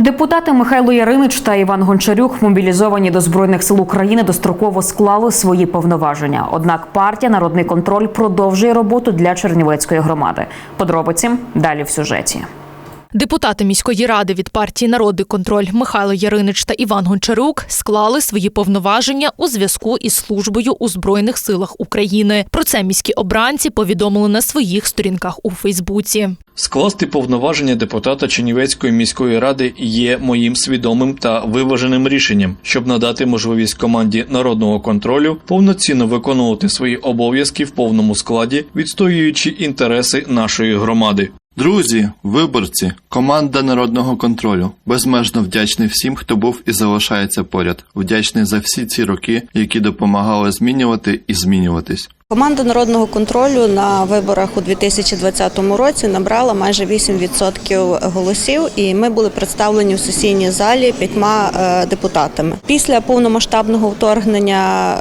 Депутати Михайло Яринич та Іван Гончарюк, мобілізовані до збройних сил України, достроково склали свої повноваження. Однак партія Народний контроль продовжує роботу для Чернівецької громади. Подробиці далі в сюжеті. Депутати міської ради від партії Народний контроль Михайло Яринич та Іван Гончарук склали свої повноваження у зв'язку із службою у збройних силах України. Про це міські обранці повідомили на своїх сторінках у Фейсбуці. Скласти повноваження депутата Чернівецької міської ради є моїм свідомим та виваженим рішенням, щоб надати можливість команді народного контролю повноцінно виконувати свої обов'язки в повному складі, відстоюючи інтереси нашої громади. Друзі, виборці, команда народного контролю. Безмежно вдячний всім, хто був і залишається поряд. Вдячний за всі ці роки, які допомагали змінювати і змінюватись. Команда народного контролю на виборах у 2020 році набрала майже 8% голосів, і ми були представлені в сесійній залі п'ятьма е, депутатами. Після повномасштабного вторгнення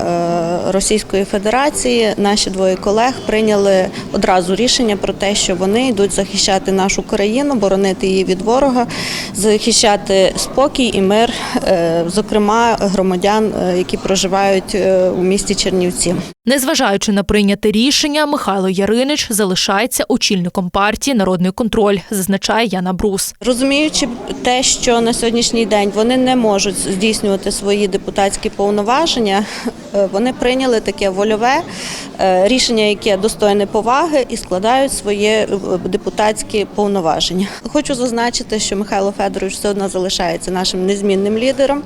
е, Російської Федерації наші двоє колег прийняли одразу рішення про те, що вони йдуть захищати нашу країну, боронити її від ворога, захищати спокій і мир, зокрема громадян, е, які проживають е, у місті Чернівці. Незважаючи на прийняте рішення, Михайло Яринич залишається очільником партії Народний контроль, зазначає Яна Брус. Розуміючи те, що на сьогоднішній день вони не можуть здійснювати свої депутатські повноваження, е, вони прийняли таке вольове е, рішення, яке достойне поваги, і складають свої е, депутатські повноваження. Хочу зазначити, що Михайло Федорович все одно залишається нашим незмінним лідером.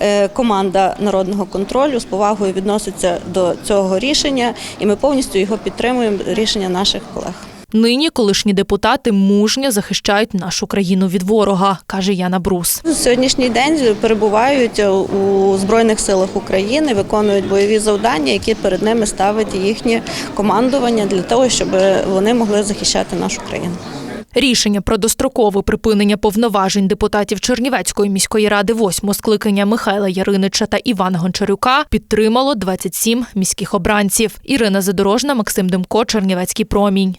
Е, Команда народного контролю з повагою відноситься до цього рішення, і ми повністю його підтримуємо. Рішення наших колег. Нині колишні депутати мужньо захищають нашу країну від ворога, каже Яна Брус. Сьогоднішній день перебувають у Збройних силах України, виконують бойові завдання, які перед ними ставить їхнє командування для того, щоб вони могли захищати нашу країну. Рішення про дострокове припинення повноважень депутатів Чернівецької міської ради восьмого скликання Михайла Яринича та Івана Гончарюка підтримало 27 міських обранців. Ірина Задорожна, Максим Демко, Чернівецький промінь.